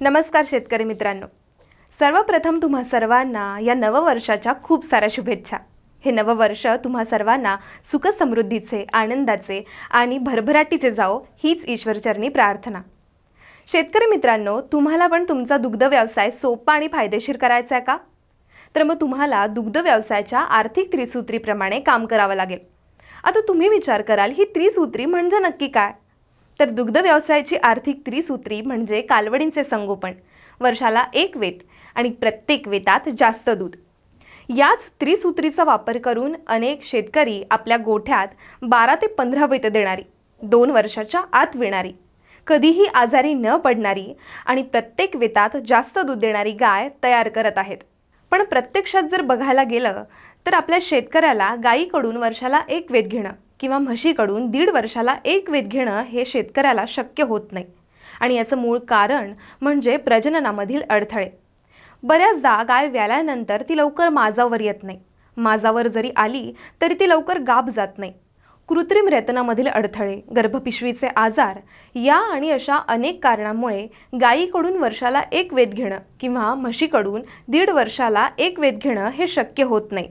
नमस्कार शेतकरी मित्रांनो. सर्वप्रथम तुम्हा सर्वांना या नववर्षाच्या खूप साऱ्या शुभेच्छा. हे नववर्ष तुम्हा सर्वांना सुखसमृद्धीचे आनंदाचे आणि भरभराटीचे जाओ हीच ईश्वरचरणी प्रार्थना. शेतकरी मित्रांनो तुम्हाला पण तुमचा दुग्ध व्यवसाय सोपा आणि फायदेशीर करायचा आहे का? तर मग तुम्हाला दुग्ध व्यवसायाच्या आर्थिक त्रिसूत्रीप्रमाणे काम करावं लागेल. आता तुम्ही विचार कराल ही त्रिसूत्री म्हणजे नक्की काय? तर दुग्ध व्यवसायाची आर्थिक त्रिसूत्री म्हणजे कालवडींचे संगोपन वर्षाला एक वेत आणि प्रत्येक वेतात जास्त दूध. याच त्रिसूत्रीचा वापर करून अनेक शेतकरी आपल्या गोठ्यात बारा ते पंधरा वेत देणारी दोन वर्षाच्या आत विणारी. कधीही आजारी न पडणारी आणि प्रत्येक वेतात जास्त दूध देणारी गाय तयार करत आहेत. पण प्रत्यक्षात जर बघायला गेलं तर आपल्या शेतकऱ्याला गायीकडून वर्षाला एक वेत घेणं किंवा म्हशीकडून दीड वर्षाला एक वेध घेणं हे शेतकऱ्याला शक्य होत नाही. आणि याचं मूळ कारण म्हणजे प्रजननामधील अडथळे. बऱ्याचदा गाय व्याल्यानंतर ती लवकर माजावर येत नाही. माजावर जरी आली तरी ती लवकर गाब जात नाही. कृत्रिम रेतनामधील अडथळे गर्भपिशवीचे आजार या आणि अशा अनेक कारणांमुळे गायीकडून वर्षाला एक वेध घेणं किंवा म्हशीकडून दीड वर्षाला एक वेध घेणं हे शक्य होत नाही.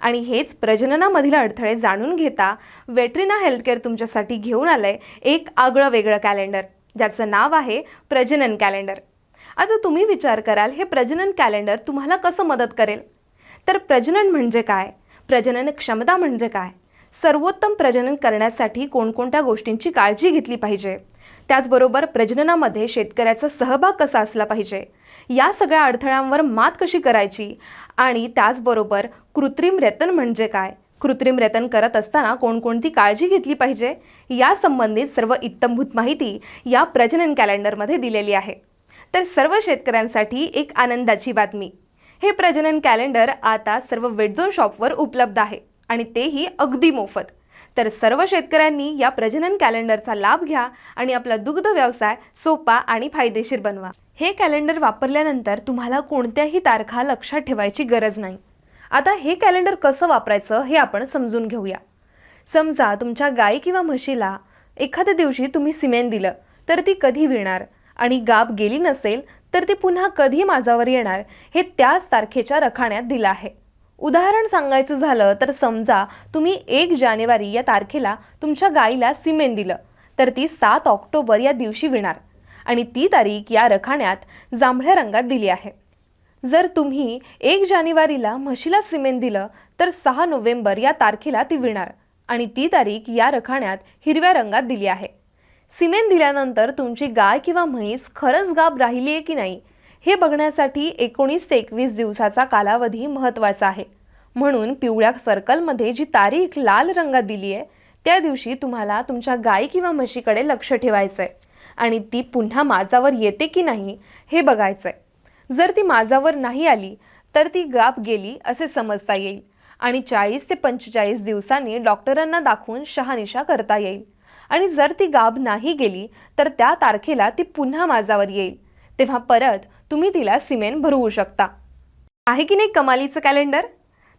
आणि हेच प्रजननामधील अडथळे जाणून घेता वेटरिना हेल्थकेअर तुमच्यासाठी घेऊन आलंय एक आगळं वेगळं कॅलेंडर ज्याचं नाव आहे प्रजनन कॅलेंडर. आता तुम्ही विचार कराल हे प्रजनन कॅलेंडर तुम्हाला कसं मदत करेल? तर प्रजनन म्हणजे काय? प्रजनन क्षमता म्हणजे काय? सर्वोत्तम प्रजनन करण्यासाठी कोणकोणत्या गोष्टींची काळजी घेतली पाहिजे? त्याचबरोबर प्रजननामध्ये शेतकऱ्याचा सहभाग कसा असला पाहिजे? या सगळ्या अडथळ्यांवर मात कशी करायची? आणि त्याचबरोबर कृत्रिम रेतन म्हणजे काय? कृत्रिम रेतन करत असताना कोणकोणती काळजी घेतली पाहिजे? या संबंधित सर्व इत्तमभूत माहिती या प्रजनन कॅलेंडरमध्ये दिलेली आहे. तर सर्व शेतकऱ्यांसाठी एक आनंदाची बातमी. हे प्रजनन कॅलेंडर आता सर्व वेडझोन शॉपवर उपलब्ध आहे आणि तेही अगदी मोफत. तर सर्व शेतकऱ्यांनी या प्रजनन कॅलेंडरचा लाभ घ्या आणि आपला दुग्ध व्यवसाय सोपा आणि फायदेशीर बनवा. हे कॅलेंडर वापरल्यानंतर तुम्हाला कोणत्याही तारखा लक्षात ठेवायची गरज नाही. आता हे कॅलेंडर कसं वापरायचं हे आपण समजून घेऊया. समजा तुमच्या गाई किंवा म्हशीला एखाद्या दिवशी तुम्ही सिमेंट दिलं तर ती कधी विणार? आणि गाब गेली नसेल तर ती पुन्हा कधी माझावर येणार? हे त्याच तारखेच्या रखाण्यात दिलं आहे. उदाहरण सांगायचं झालं तर समजा तुम्ही एक जानेवारी या तारखेला तुमच्या गाईला सिमेंट दिलं तर ती सात ऑक्टोबर या दिवशी विणार आणि ती तारीख या रखाण्यात जांभळ्या रंगात दिली आहे. जर तुम्ही एक जानेवारीला म्हशीला सिमेंट दिलं तर सहा नोव्हेंबर या तारखेला ती विणार आणि ती तारीख या रखाण्यात हिरव्या रंगात दिली आहे. सिमेंट दिल्यानंतर तुमची गाय किंवा म्हैस खरंच गाब राहिली आहे की नाही हे बघण्यासाठी एकोणीस ते एकवीस दिवसाचा कालावधी महत्त्वाचा आहे. म्हणून पिवळ्या सर्कलमध्ये जी तारीख लाल रंगात दिली आहे त्या दिवशी तुम्हाला तुमच्या गाय किंवा म्हशीकडे लक्ष ठेवायचं आहे आणि ती पुन्हा माझावर येते की नाही हे बघायचं आहे जर ती माझावर नाही आली तर ती गाप गेली असे समजता येईल. आणि चाळीस ते पंचेचाळीस दिवसांनी डॉक्टरांना दाखवून शहानिशा करता येईल. आणि जर ती गाब नाही गेली तर त्या तारखेला ती पुन्हा माझावर येईल. तेव्हा परत तुम्ही तिला सिमेंट भरवू शकता. आहे की नाही कमालीचं कॅलेंडर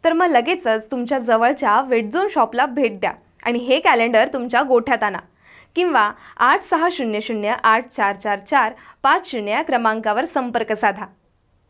तर मग लगेचच तुमच्या जवळच्या वेटझोन शॉपला भेट द्या आणि हे कॅलेंडर तुमच्या गोठ्यात आणा. किंवा आठ सहा शून्य शून्य आठ चार चार चार पाच शून्य या क्रमांकावर संपर्क साधा.